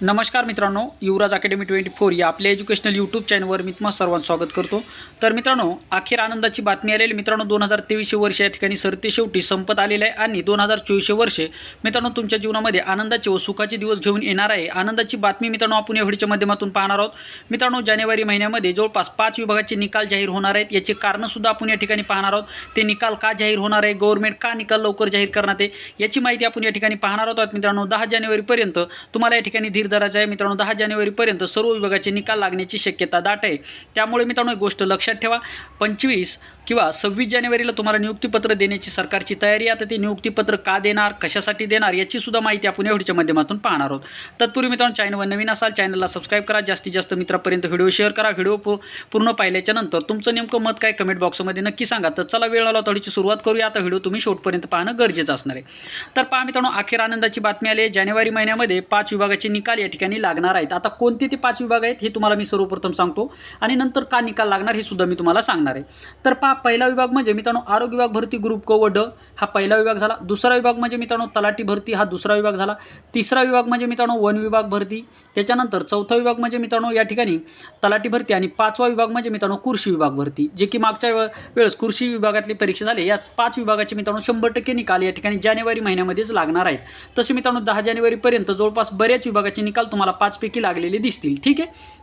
नमस्कार मित्रांनो युवराज academy twenty four या आपल्या एज्युकेशनल यूट्यूब चॅनलवर मी तुम्हाला सर्वांचं स्वागत करतो. तर मित्रांनो अखेर आनंदाची बातमी आलेली मित्रांनो दोन हजार तेवीसशे वर्ष या ठिकाणी सरते शेवटी संपत आलेलं आहे आणि दोन हजार चोवीसशे वर्षे मित्रांनो तुमच्या जीवनामध्ये आनंदाचे व सुखाचे दिवस घेऊन येणार आहे. आनंदाची बातमी मित्रांनो आपण या व्हिडिओच्या माध्यमातून पाहणार आहोत. मित्रांनो जानेवारी महिन्यामध्ये जवळपास पाच विभागाचे निकाल जाहीर होणार आहेत. याचे कारणंसुद्धा आपण या ठिकाणी पाहणार आहोत. ते निकाल का जाहीर होणार आहे? गव्हर्नमेंट का निकाल लवकर जाहीर करण्यात आहे? याची माहिती आपण या ठिकाणी पाहणार आहोत. मित्रांनो दहा जानेवारीपर्यंत तुम्हाला या ठिकाणी धीर धरायचा आहे. मित्रांनो दहा जानेवारीपर्यंत सर्व विभागाचे निकाल लागण्याची शक्यता दाट आहे. त्यामुळे मित्रांनो एक गोष्ट लक्षात ठेवा. पंचवीस किंवा सव्वीस जानेवारीला तुम्हाला नियुक्तीपत्र देण्याची सरकारची तयारी आता ते नियुक्तीपत्र का देणार कशासाठी देणार याची सुद्धा माहिती आपण या व्हिडिओच्या माध्यमातून पाहणार आहोत. तत्पूर्वी मित्रांनो चॅनलवर नवीन असाल चॅनलला सबस्क्राईब करा. जास्तीत जास्त मित्रापर्यंत व्हिडिओ शेअर करा. व्हिडिओ पूर्ण पाहिल्याच्या नंतर तुमचं नेमकं मत काय कमेंट बॉक्समध्ये नक्की सांगा. तर चला वेळ आला थोडीची सुरुवात करूया. आता व्हिडिओ तुम्ही शेवटपर्यंत पाहणं गरजेचं असणार आहे. तर पहा मित्रांनो अखेर आनंदाची बातमी आली आहे. जानेवारी महिन्यामध्ये पाच विभागाचे निकाल या ठिकाणी लागणार आहेत. आता कोणते ते पाच विभाग आहेत हे तुम्हाला मी सर्वप्रथम सांगतो. आणि नंतर का निकाल लागणार हे सुद्धा मी तुम्हाला सांगणार आहे. तर पहा पहिला विभाग म्हणजे मित्रांनो आरोग्य विभाग भरती ग्रुप क व ड हा पहिला विभाग झाला. दुसरा विभाग म्हणजे मित्रांनो तलाठी भरती. हा दुसरा विभाग झाला. तिसरा विभाग म्हणजे मित्रांनो वन विभाग भरती. त्याच्यानंतर चौथा विभाग म्हणजे मित्रांनो या ठिकाणी तलाठी भरती आणि पाचवा विभाग म्हणजे मित्रांनो कृषी विभाग भरती. जे की मागच्या वे- वेळेस कृषी विभागातली परीक्षा झाली. या पाच विभागाचे मित्रांनो शंभर टक्के निकाल या ठिकाणी जानेवारी महिन्यामध्येच लागणार आहेत. तसे मित्रांनो दहा जानेवारीपर्यंत जवळपास बऱ्याच विभागाचे निकाल तुम्हाला पाचपैकी लागलेले दिसतील. ठीक आहे?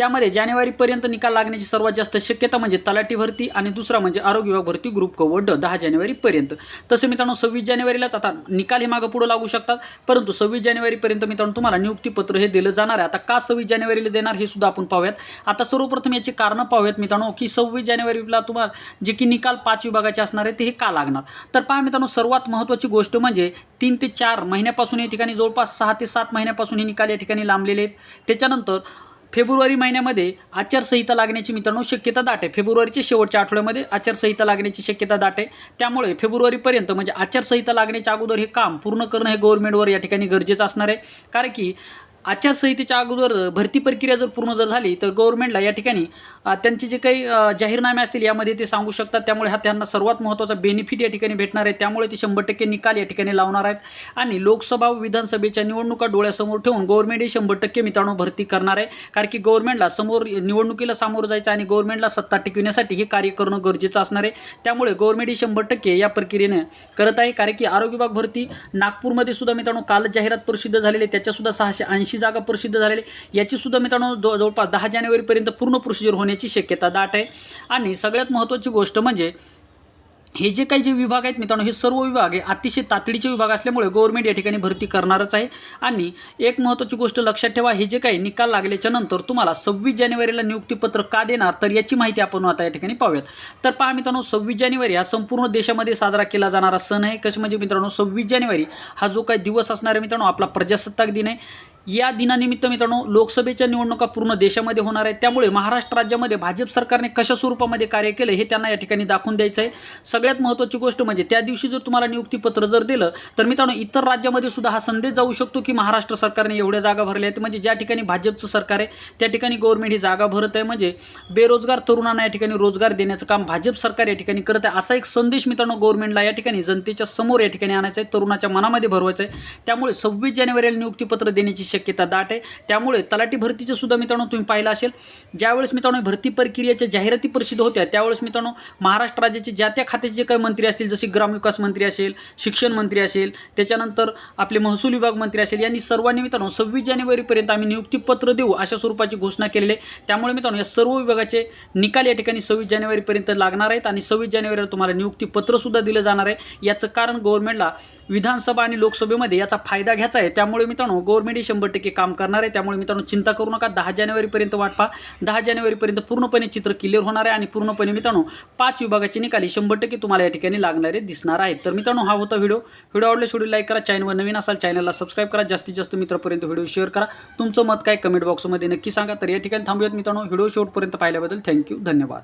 त्यामध्ये जानेवारीपर्यंत निकाल लागण्याची सर्वात जास्त शक्यता म्हणजे तलाठी भरती आणि दुसरा म्हणजे आरोग्य विभाग भरती ग्रुप क व ड दहा जानेवारीपर्यंत. तसं मित्रांनो सव्वीस जानेवारीलाच आता निकाल हे मागं पुढं लागू शकतात. परंतु सव्वीस जानेवारीपर्यंत मित्रांनो तुम्हाला नियुक्तीपत्र हे दिलं जाणार आहे. आता का सव्वीस जानेवारीला देणार हे सुद्धा आपण पाहूयात. आता सर्वप्रथम याची कारणं पाहूयात मित्रांनो की सव्वीस जानेवारीला तुम्हाला जे की निकाल पाच विभागाचे असणार आहे ते हे का लागणार? तर पहा मित्रांनो सर्वात महत्त्वाची गोष्ट म्हणजे तीन ते चार महिन्यापासून या ठिकाणी जवळपास सहा ते सात महिन्यापासून हे निकाल या ठिकाणी लांबलेले आहेत. त्याच्यानंतर फेब्रुवारी महिन्यामध्ये आचारसंहिता लागण्याची मित्रांनो शक्यता दाट आहे. फेब्रुवारीच्या शेवटच्या आठवड्यामध्ये आचारसंहिता लागण्याची शक्यता दाट आहे. त्यामुळे फेब्रुवारीपर्यंत म्हणजे आचारसंहिता लागण्याच्या अगोदर हे काम पूर्ण करणं हे गव्हर्नमेंटवर या ठिकाणी गरजेचं असणार आहे. कारण की आचारसंहितेच्या अगोदर भरती प्रक्रिया जर पूर्ण जर झाली तर गव्हर्नमेंटला या ठिकाणी त्यांचे जे काही जाहीरनामे असतील यामध्ये ते सांगू शकतात. त्यामुळे हा त्यांना सर्वात महत्त्वाचा बेनिफिट या ठिकाणी भेटणार आहे. त्यामुळे ते शंभर टक्के निकाल या ठिकाणी लावणार आहेत. आणि लोकसभा व विधानसभेच्या निवडणुका डोळ्यासमोर ठेवून गव्हर्नमेंट हे शंभर टक्के मित्रांनो भरती करणार आहे. कारण की गव्हर्नमेंटला समोर निवडणुकीला सामोरं जायचं आणि गव्हर्नमेंटला सत्ता टिकविण्यासाठी हे कार्य करणं गरजेचं असणार आहे. त्यामुळे गव्हर्नमेंट ही शंभर टक्के या प्रक्रियेने करत आहे. कारण की आरोग्य विभाग भरती नागपूरमध्ये सुद्धा मित्रांनो कालच जाहिरात प्रसिद्ध झालेली आहे. त्याच्यासुद्धा सहाशे ऐंशी जागा प्रसिद्ध झालेली याची सुद्धा मित्रांनो जव जवळपास दहा जानेवारीपर्यंत पूर्ण प्रोसिजर होण्याची शक्यता दाट आहे. आणि सगळ्यात महत्त्वाची गोष्ट म्हणजे हे जे काही जे विभाग आहेत मित्रांनो हे सर्व विभाग हे अतिशय तातडीचे विभाग असल्यामुळे गव्हर्नमेंट या ठिकाणी भरती करणारच आहे. आणि एक महत्त्वाची गोष्ट लक्षात ठेवा हे जे काही निकाल लागल्याच्या नंतर तुम्हाला सव्वीस जानेवारीला नियुक्तीपत्र का देणार तर याची माहिती आपण आता या ठिकाणी पाहूयात. तर पहा मित्रांनो सव्वीस जानेवारी हा संपूर्ण देशामध्ये साजरा केला जाणारा सण आहे. कसं म्हणजे मित्रांनो सव्वीस जानेवारी हा जो काही दिवस असणार आहे मित्रांनो आपला प्रजासत्ताक दिन आहे. या दिनानिमित्त मित्रांनो लोकसभेच्या निवडणुका पूर्ण देशामध्ये होणार आहेत. त्यामुळे महाराष्ट्र राज्यामध्ये भाजप सरकारने कशा स्वरूपामध्ये कार्य केलं हे त्यांना या ठिकाणी दाखवून द्यायचं आहे सगळ्यात महत्त्वाची गोष्ट म्हणजे त्या दिवशी जर तुम्हाला नियुक्तीपत्र जर दिलं तर मित्रांनो इतर राज्यामध्ये सुद्धा हा संदेश जाऊ शकतो की महाराष्ट्र सरकारने एवढ्या जागा भरल्या आहेत. म्हणजे ज्या ठिकाणी भाजपचं सरकार आहे त्या ठिकाणी गव्हर्नमेंट ही जागा भरत आहे. म्हणजे बेरोजगार तरुणांना या ठिकाणी रोजगार देण्याचं काम भाजप सरकार या ठिकाणी करत आहे. असा एक संदेश मित्रांनो गव्हर्नमेंटला या ठिकाणी जनतेच्या समोर या ठिकाणी आणायचा आहे. तरुणाच्या मनामध्ये भरवायचं आहे. त्यामुळे सव्वीस जानेवारीला नियुक्तीपत्र देण्याची शक्यता दाट आहे. त्यामुळे तलाठी भरतीचं सुद्धा मित्रांनो तुम्ही पाहिलं असेल. ज्यावेळेस मित्रांनो भरती प्रक्रियेच्या जाहिराती प्रसिद्ध होत्या त्यावेळेस मित्रांनो महाराष्ट्र राज्याचे ज्या त्या खात्याचे जे काही मंत्री असतील जसे ग्रामविकास मंत्री असेल शिक्षण मंत्री असेल त्याच्यानंतर आपले महसूल विभाग मंत्री असेल यांनी सर्वांनी मित्रांनो सव्वीस जानेवारीपर्यंत आम्ही नियुक्तीपत्र देऊ अशा स्वरूपाची घोषणा केलेली आहे. त्यामुळे मित्रांनो या सर्व विभागाचे निकाल या ठिकाणी सव्वीस जानेवारीपर्यंत लागणार आहेत आणि सव्वीस जानेवारीला तुम्हाला नियुक्तीपत्रसुद्धा दिलं जाणार आहे. याचं कारण गव्हर्नमेंटला विधानसभा आणि लोकसभेमध्ये याचा फायदा घ्यायचा आहे. त्यामुळे मित्रांनो गव्हर्नमेंट हे शंभर टक्के काम करणार आहे. त्यामुळे मित्रांनो चिंता करू नका. दहा जानेवारीपर्यंत वाट पहा. दहा जानेवारीपर्यंत पूर्णपणे चित्र क्लिअर होणार आहे आणि पूर्णपणे मित्रांनो पाच विभागाचे निकाली शंभर टक्के तुम्हाला या ठिकाणी लागणारे दिसणार आहेत. तर मित्रांनो हा होता व्हिडिओ. व्हिडिओ आवडल्यास व्हिडिओ लाईक करा. चॅनलवर नवीन असाल चॅनलला सबस्क्राईब करा. जास्तीत जास्त मित्रापर्यंत व्हिडिओ शेअर करा. तुमचं मत काय कमेंट बॉक्समध्ये नक्की सांगा. तर या ठिकाणी थांबूयात मित्रांनो. व्हिडिओ शेवटपर्यंत पाहिल्याबद्दल थँक्यू. धन्यवाद.